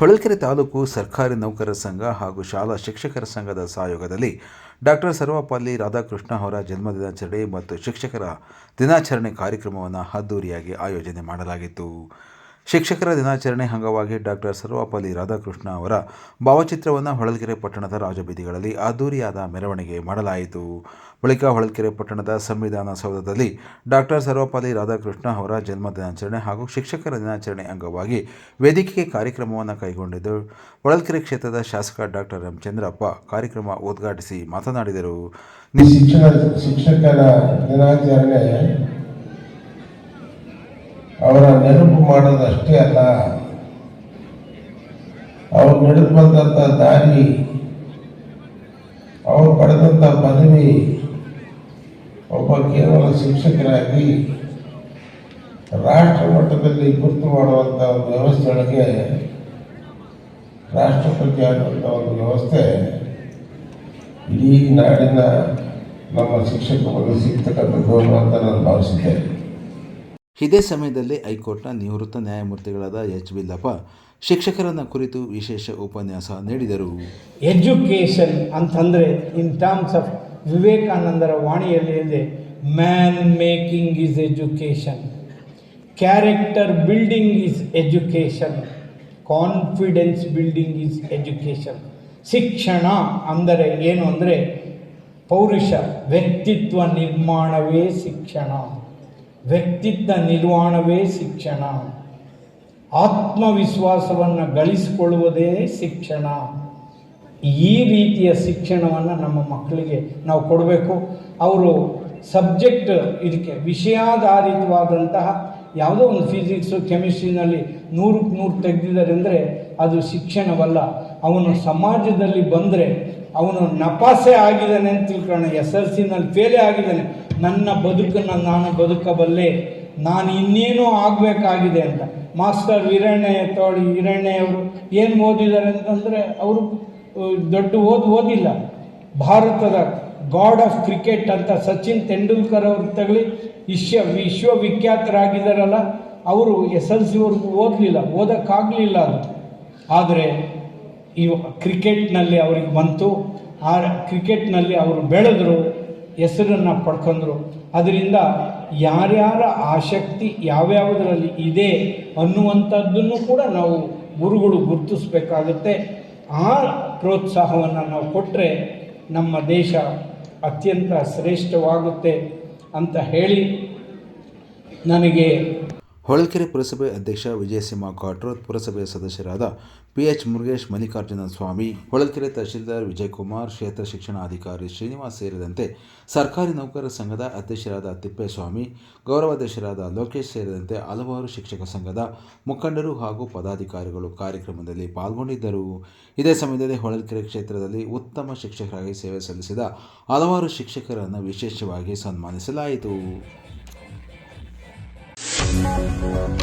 ಹೊಳಲ್ಕೆರೆ ತಾಲೂಕು ಸರ್ಕಾರಿ ನೌಕರರ ಸಂಘ ಹಾಗೂ ಶಾಲಾ ಶಿಕ್ಷಕರ ಸಂಘದ ಸಹಯೋಗದಲ್ಲಿ ಡಾಕ್ಟರ್ ಸರ್ವಪಲ್ಲಿ ರಾಧಾಕೃಷ್ಣ ಅವರ ಜನ್ಮದಿನಾಚರಣೆ ಮತ್ತು ಶಿಕ್ಷಕರ ದಿನಾಚರಣೆ ಕಾರ್ಯಕ್ರಮವನ್ನು ಅದ್ದೂರಿಯಾಗಿ ಆಯೋಜನೆ ಮಾಡಲಾಗಿತ್ತು. ಶಿಕ್ಷಕರ ದಿನಾಚರಣೆ ಅಂಗವಾಗಿ ಡಾಕ್ಟರ್ ಸರ್ವಪಲ್ಲಿ ರಾಧಾಕೃಷ್ಣ ಅವರ ಭಾವಚಿತ್ರವನ್ನು ಹೊಳಲ್ಕೆರೆ ಪಟ್ಟಣದ ರಾಜಬೀದಿಗಳಲ್ಲಿ ಅದ್ದೂರಿಯಾದ ಮೆರವಣಿಗೆ ಮಾಡಲಾಯಿತು. ಬಳಿಕ ಹೊಳಲ್ಕೆರೆ ಪಟ್ಟಣದ ಸಂವಿಧಾನ ಸೌಧದಲ್ಲಿ ಡಾಕ್ಟರ್ ಸರ್ವಪಲ್ಲಿ ರಾಧಾಕೃಷ್ಣ ಅವರ ಜನ್ಮ ದಿನಾಚರಣೆ ಹಾಗೂ ಶಿಕ್ಷಕರ ದಿನಾಚರಣೆ ಅಂಗವಾಗಿ ವೇದಿಕೆ ಕಾರ್ಯಕ್ರಮವನ್ನು ಕೈಗೊಂಡಿದ್ದು, ಹೊಳಲ್ಕೆರೆ ಕ್ಷೇತ್ರದ ಶಾಸಕ ಡಾಕ್ಟರ್ ಎಂ ಚಂದ್ರಪ್ಪ ಕಾರ್ಯಕ್ರಮ ಉದ್ಘಾಟಿಸಿ ಮಾತನಾಡಿದರು. ಶಿಕ್ಷಕರ ದಿನಾಚರಣೆ ಅವರ ನೆನಪು ಮಾಡೋದಷ್ಟೇ ಅಲ್ಲ. ಅವ್ರು ನಡೆದು ಬಂದಂಥ ದಾರಿ, ಅವರು ಪಡೆದಂಥ ಪದವಿ ಒಬ್ಬ ಕೇವಲ ಶಿಕ್ಷಕರಾಗಿ ರಾಷ್ಟ್ರ ಮಟ್ಟದಲ್ಲಿ ಗುರುತು ಮಾಡುವಂಥ ಒಂದು ವ್ಯವಸ್ಥೆಯೊಳಗೆ ರಾಷ್ಟ್ರಪತಿ ಆಗುವಂಥ ಒಂದು ವ್ಯವಸ್ಥೆ ಇಡೀ ನಾಡಿನ ನಮ್ಮ ಶಿಕ್ಷಕರಿಗೆ ಸಿಗ್ತಕ್ಕಂಥ ಗೌರವ ಅಂತ ನಾನು ಭಾವಿಸಿದ್ದೇನೆ ಇದೇ ಸಮಯದಲ್ಲಿ ಹೈಕೋರ್ಟ್ನ ನಿವೃತ್ತ ನ್ಯಾಯಮೂರ್ತಿಗಳಾದ ಎಚ್ ಬಿಲ್ಲಪ್ಪ ಶಿಕ್ಷಕರನ್ನ ಕುರಿತು ವಿಶೇಷ ಉಪನ್ಯಾಸ ನೀಡಿದರು. ಎಜುಕೇಷನ್ ಅಂತಂದರೆ ಇನ್ ಟರ್ಮ್ಸ್ ಆಫ್ ವಿವೇಕಾನಂದರ ವಾಣಿಯಲ್ಲಿ man making is education character building is education confidence building is education ಶಿಕ್ಷಣ ಅಂದರೆ ಏನು ಅಂದರೆ ಪೌರುಷ, ವ್ಯಕ್ತಿತ್ವ ನಿರ್ಮಾಣವೇ ಶಿಕ್ಷಣ. ವ್ಯಕ್ತಿತ್ವ ನಿರ್ವಹಣವೇ ಶಿಕ್ಷಣ. ಆತ್ಮವಿಶ್ವಾಸವನ್ನು ಗಳಿಸಿಕೊಳ್ಳುವುದೇ ಶಿಕ್ಷಣ. ಈ ರೀತಿಯ ಶಿಕ್ಷಣವನ್ನು ನಮ್ಮ ಮಕ್ಕಳಿಗೆ ನಾವು ಕೊಡಬೇಕು. ಅವರು ಸಬ್ಜೆಕ್ಟ್ ಇದಕ್ಕೆ ವಿಷಯಾಧಾರಿತವಾದಂತಹ ಯಾವುದೋ ಒಂದು ಫಿಸಿಕ್ಸು, ಕೆಮಿಸ್ಟ್ರಿನಲ್ಲಿ ನೂರಕ್ಕೆ ನೂರು ತೆಗೆದಿದ್ದಾರೆ ಅಂದರೆ ಅದು ಶಿಕ್ಷಣವಲ್ಲ. ಅವನು ಸಮಾಜದಲ್ಲಿ ಬಂದರೆ ಅವನು ನಪಾಸೆ ಆಗಿದ್ದಾನೆ ಅಂತ ತಿಳ್ಕೊಳ್ಳೋಣ. ಎಸ್ ಎಲ್ ಸಿನಲ್ಲಿ ಫೇಲೇ ಆಗಿದ್ದಾನೆ. ನನ್ನ ಬದುಕನ್ನು ನಾನು ಬದುಕಬಲ್ಲೆ, ನಾನು ಇನ್ನೇನು ಆಗಬೇಕಾಗಿದೆ ಅಂತ. ಮಾಸ್ಟರ್ ವೀರಣ್ಣ ತೋಳಿ ವೀರಣ್ಣಯ್ಯವರು ಏನು ಓದಿದ್ದಾರೆ ಅಂತಂದರೆ ಅವರು ದೊಡ್ಡ ಓದು, ಓದಿಲ್ಲ. ಭಾರತದ ಗಾಡ್ ಆಫ್ ಕ್ರಿಕೆಟ್ ಅಂತ ಸಚಿನ್ ತೆಂಡೂಲ್ಕರ್ ಅವರು ತಗಲಿ ವಿಶ್ವ, ವಿಶ್ವವಿಖ್ಯಾತರಾಗಿದ್ದಾರಲ್ಲ, ಅವರು ಎಸ್ ಎಲ್ ಸಿವರೆಗೂ ಓದಲಿಲ್ಲ, ಓದೋಕ್ಕಾಗಲಿಲ್ಲ ಅದು. ಆದರೆ ಇವ ಕ್ರಿಕೆಟ್ನಲ್ಲಿ ಅವ್ರಿಗೆ ಬಂತು, ಆ ಕ್ರಿಕೆಟ್ನಲ್ಲಿ ಅವರು ಬೆಳೆದರು ಹೆಸರನ್ನು ಪಡ್ಕೊಂಡ್ರು. ಅದರಿಂದ ಯಾರ್ಯಾರ ಆಸಕ್ತಿ ಯಾವ್ಯಾವುದರಲ್ಲಿ ಇದೆ ಅನ್ನುವಂಥದ್ದನ್ನು ಕೂಡ ನಾವು ಗುರುಗಳು ಗುರುತಿಸ್ಬೇಕಾಗುತ್ತೆ. ಆ ಪ್ರೋತ್ಸಾಹವನ್ನು ನಾವು ಕೊಟ್ಟರೆ ನಮ್ಮ ದೇಶ ಅತ್ಯಂತ ಶ್ರೇಷ್ಠವಾಗುತ್ತೆ ಅಂತ ಹೇಳಿ ನನಗೆ ಹೊಳಲ್ಕೆರೆ ಪುರಸಭೆ ಅಧ್ಯಕ್ಷ ವಿಜಯಸಿಂಹ ಕಾಟ್ರೋತ್ ಪುರಸಭೆಯ ಸದಸ್ಯರಾದ ಪಿ ಎಚ್ ಮುರುಗೇಶ್ ಮಲ್ಲಿಕಾರ್ಜುನ ಸ್ವಾಮಿ, ಹೊಳಲ್ಕೆರೆ ತಹಶೀಲ್ದಾರ್ ವಿಜಯಕುಮಾರ್, ಕ್ಷೇತ್ರ ಶಿಕ್ಷಣಾಧಿಕಾರಿ ಶ್ರೀನಿವಾಸ್ ಸೇರಿದಂತೆ ಸರ್ಕಾರಿ ನೌಕರರ ಸಂಘದ ಅಧ್ಯಕ್ಷರಾದ ತಿಪ್ಪೇಸ್ವಾಮಿ ಗೌರವಾಧ್ಯಕ್ಷರಾದ ಲೋಕೇಶ್ ಸೇರಿದಂತೆ ಹಲವಾರು ಶಿಕ್ಷಕ ಸಂಘದ ಮುಖಂಡರು ಹಾಗೂ ಪದಾಧಿಕಾರಿಗಳು ಕಾರ್ಯಕ್ರಮದಲ್ಲಿ ಪಾಲ್ಗೊಂಡಿದ್ದರು. ಇದೇ ಸಮಯದಲ್ಲಿ ಹೊಳಲ್ಕೆರೆ ಕ್ಷೇತ್ರದಲ್ಲಿ ಉತ್ತಮ ಶಿಕ್ಷಕರಾಗಿ ಸೇವೆ ಸಲ್ಲಿಸಿದ ಹಲವಾರು ಶಿಕ್ಷಕರನ್ನು ವಿಶೇಷವಾಗಿ ಸನ್ಮಾನಿಸಲಾಯಿತು. Thank you.